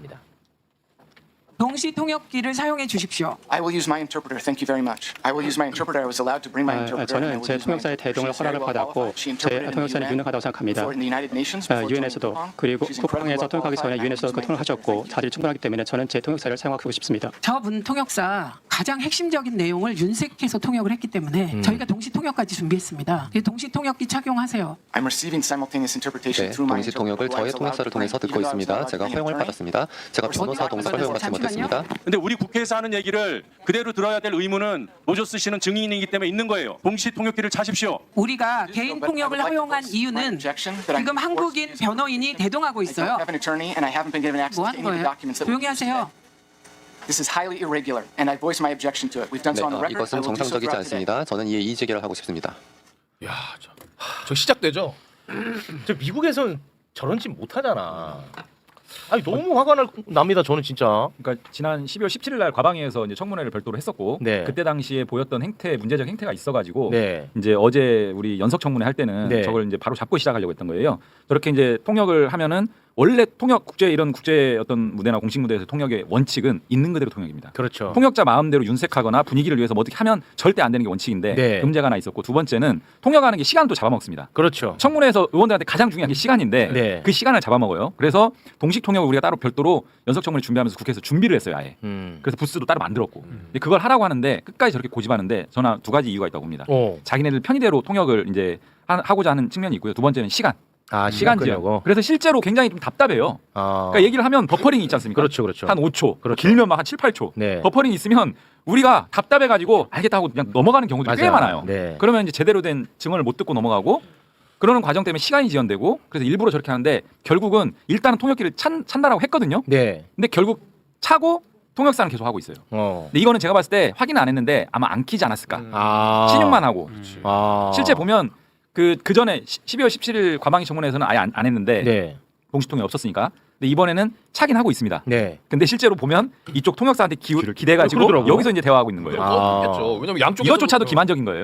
들어보겠습니다. 동시 통역기를 사용해 주십시오. I will use my interpreter. Thank you very much. I will use my interpreter. I was allowed to bring my 아, interpreter. 저는 제 통역사의 interpreter. 대동을 허락을 받았고 제 통역사는 유능하다고 생각합니다. 아, 유엔에서도. 그리고 쿠팡에서 통역하기 전에 유엔에서 will use my 통역을 하셨고 interpreter. Thank you. 자질이 충분하기 때문에 저는 제 통역사를 사용하고 싶습니다. 저분 통역사 가장 핵심적인 내용을 윤색해서 통역을 했기 때문에 저희가 동시 통역까지 준비했습니다. 이 동시 통역기 착용하세요. I'm receiving simultaneous interpretation 네, through my 동시 통역을 저의 통역사를 통해서 듣고 있습니다. 제가 허용을. 받았습니다. 제가 변호사 동사를 허용받지 잠시만요. 못했습니다. 근데 우리 국회에서 하는 얘기를 그대로 들어야 될 의무는 노조스 씨는 증인이기 때문에 있는 거예요. 동시 통역기를 차십시오. 우리가 개인 통역을 허용한 이유는 지금 한국인 변호인이 대동하고 I don't 있어요. have an attorney and I haven't been given access 뭐 to 하는 any of the 거예요? documents that 조용히 하세요. This is highly irregular and I voice my objection to it. We've done 네, so on the 아, record. I 이것은 will do so 정상적이지 throughout the day. 않습니다. 저는 이에 이의 제기를 하고 싶습니다. 야, 저, 저 시작되죠. 저 미국에선 저런 짓 못하잖아. 아니 너무 화가 날- 납니다. 저는 진짜. 그러니까 지난 12월 17일 날 과방위에서 이제 청문회를 별도로 했었고 네. 그때 당시에 보였던 행태 문제적 행태가 있어가지고 네. 이제 어제 우리 연석 청문회 할 때는 네. 저걸 이제 바로 잡고 시작하려고 했던 거예요. 저렇게 이제 통역을 하면은 원래 통역 국제 이런 국제 어떤 무대나 공식 무대에서 통역의 원칙은 있는 그대로 통역입니다. 그렇죠. 통역자 마음대로 윤색하거나 분위기를 위해서 뭐 어떻게 하면 절대 안 되는 게 원칙인데 네. 문제가 하나 있었고 두 번째는 통역하는 게 시간도 잡아먹습니다. 그렇죠. 청문회에서 의원들한테 가장 중요한 게 시간인데 네. 그 시간을 잡아먹어요. 그래서 동식 통역을 우리가 따로 별도로 연석 청문회 준비하면서 국회에서 준비를 했어요, 아예. 음. 그래서 부스도 따로 만들었고. 근데 그걸 하라고 하는데 끝까지 저렇게 고집하는데 저는 두 가지 이유가 있다고 봅니다. 어. 자기네들 편의대로 통역을 이제 하- 하고자 하는 측면이 있고요. 두 번째는 시간, 아, 시간 제한. 끄려고. 그래서 실제로 굉장히 좀 답답해요. 아. 그러니까 얘기를 하면 버퍼링이 있지 않습니까? 그렇죠, 그렇죠. 한 5초, 그렇죠. 길면 막 한 7, 8초. 네. 버퍼링이 있으면 우리가 답답해가지고 알겠다고 그냥 넘어가는 경우도 꽤 맞아요. 많아요. 네. 그러면 이제 제대로 된 증언을 못 듣고 넘어가고 그러는 과정 때문에 시간이 지연되고 그래서 일부러 저렇게 하는데 결국은 일단은 통역기를 찬, 찬다라고 했거든요. 네. 근데 결국 차고 통역사는 계속 하고 있어요. 어. 근데 이거는 제가 봤을 때 확인 안 했는데 아마 안 키지 않았을까. 아. 신용만 하고 아. 실제 보면 그, 그 전에 12월 17일 과방위 청문회에서는 아예 안, 안 했는데 네. 공식통이 없었으니까. 근데 이번에는 차긴 하고 있습니다. 네. 근데 실제로 보면 이쪽 통역사한테 기대가지고 그러더라고요. 여기서 이제 대화하고 있는 거예요. 아. 그렇겠죠. 왜냐면 양쪽에서 이것조차도 기만적인 거예요.